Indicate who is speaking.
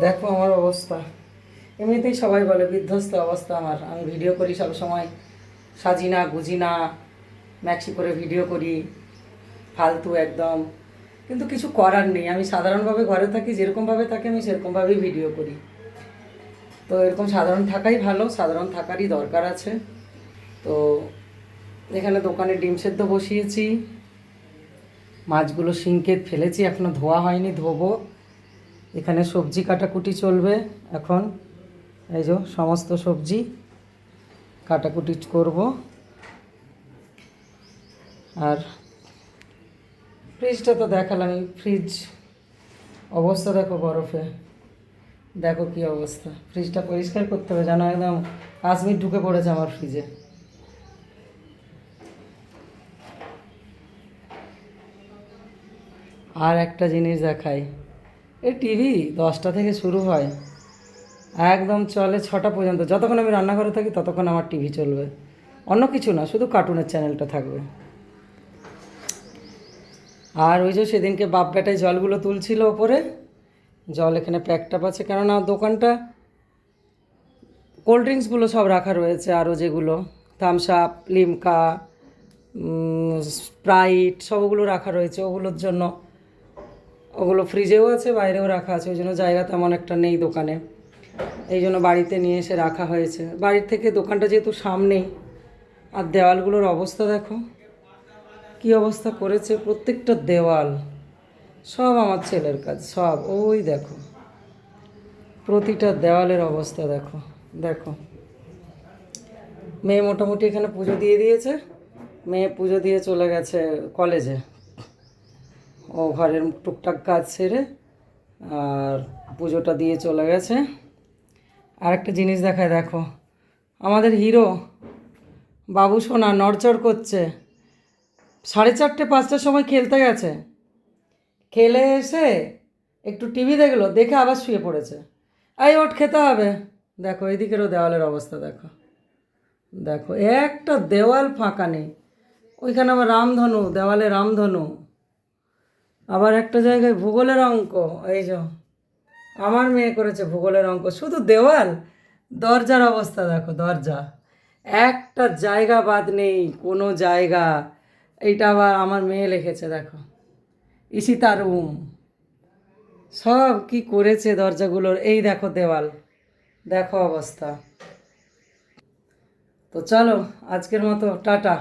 Speaker 1: দেখো আমার অবস্থা। এমনিতেই সবাই বলে বিধ্বস্ত অবস্থা আমার। আমি ভিডিও করি সব সময়। সাজি না, গুজি না ম্যাক্সি করে ভিডিও করি। ফালতু একদম। কিন্তু কিছু করার নেই। আমি সাধারণভাবে ঘরে থাকি, যেরকমভাবে থাকি আমি সেরকমভাবেই ভিডিও করি। তো এরকম সাধারণ থাকাই ভালো, সাধারণ থাকারই দরকার আছে। তো এখানে দোকানে ডিম সেদ্ধ বসিয়েছি। মাছগুলো সিঙ্কে ফেলেছি, এখনও ধোয়া হয়নি, ধোবো। এখানে সবজি কাটাকুটি চলবে এখন। এই যে সমস্ত সবজি কাটাকুটি করব। আর ফ্রিজটা তো দেখালাম, এই ফ্রিজ অবস্থা দেখো বরফে। দেখো কি অবস্থা। ফ্রিজটা পরিষ্কার করতে হবে যেন একদম কাশ্মীর ঢুকে পড়েছে আমার ফ্রিজে আর একটা জিনিস দেখাই। এই টিভি দশটা থেকে শুরু হয়। একদম চলে ছটা পর্যন্ত। যতক্ষণ আমি রান্নাঘরে থাকি, ততক্ষণ আমার টিভি চলবে। অন্য কিছু না, শুধু কার্টুনের চ্যানেলটা থাকবে। আর ওই যে সেদিনকে বাপ বেটায় জলগুলো তুলছিল ওপরে, জল এখানে প্যাকটাপ আছে। কেননা দোকানটা কোল্ড ড্রিঙ্কসগুলো সব রাখা রয়েছে আরও যেগুলো। থামস আপ লিমকা স্প্রাইট সবগুলো রাখা রয়েছে ওগুলোর জন্য। ওগুলো ফ্রিজেও আছে, বাইরেও রাখা আছে, ওই জন্য জায়গা তেমন একটা নেই দোকানে। এই জন্য বাড়িতে নিয়ে এসে রাখা হয়েছে। বাড়ির থেকে দোকানটা যেহেতু সামনেই, আর দেওয়ালগুলোর অবস্থা দেখো, কি অবস্থা করেছে প্রত্যেকটা দেওয়াল। সব আমার ছেলের কাজ, সব, ওই দেখো। প্রতিটা দেওয়ালের অবস্থা দেখো দেখো। মেয়ে মোটামুটি এখানে পুজো দিয়ে দিয়েছে, মেয়ে পুজো দিয়ে চলে গেছে কলেজে। ও ঘরের টুকটাক কাজ সেরে আর পুজোটা দিয়ে চলে গেছে। আর একটা জিনিস দেখায়, দেখো। আমাদের হিরো বাবু সোনা নড়চড় করছে। সাড়ে চারটে, পাঁচটার সময় খেলতে গেছে। খেলে এসে একটু টিভি দেখল, দেখে আবার শুয়ে পড়েছে। এই ওট খেতে হবে। দেখো এইদিকেরও দেওয়ালের অবস্থা, দেখো। দেখো, একটা দেওয়াল ফাঁকা নেই। ওইখানে আবার রামধনু, দেওয়ালে রামধনু। আবার একটা জায়গায় ভূগোলের অঙ্ক, এই যে আমার মেয়ে করেছে ভূগোলের অঙ্ক, শুধু দেওয়াল? দরজার অবস্থা দেখো, দরজা। একটা জায়গা বাদ নেই, কোনো জায়গা। এইটা আবার আমার মেয়ে লিখেছে, দেখো। ইসিতা রুম সব কি করেছে দরজাগুলোর? এই দেখো দেওয়াল, দেখো অবস্থা। তো চলো, আজকের মতো, টাটা।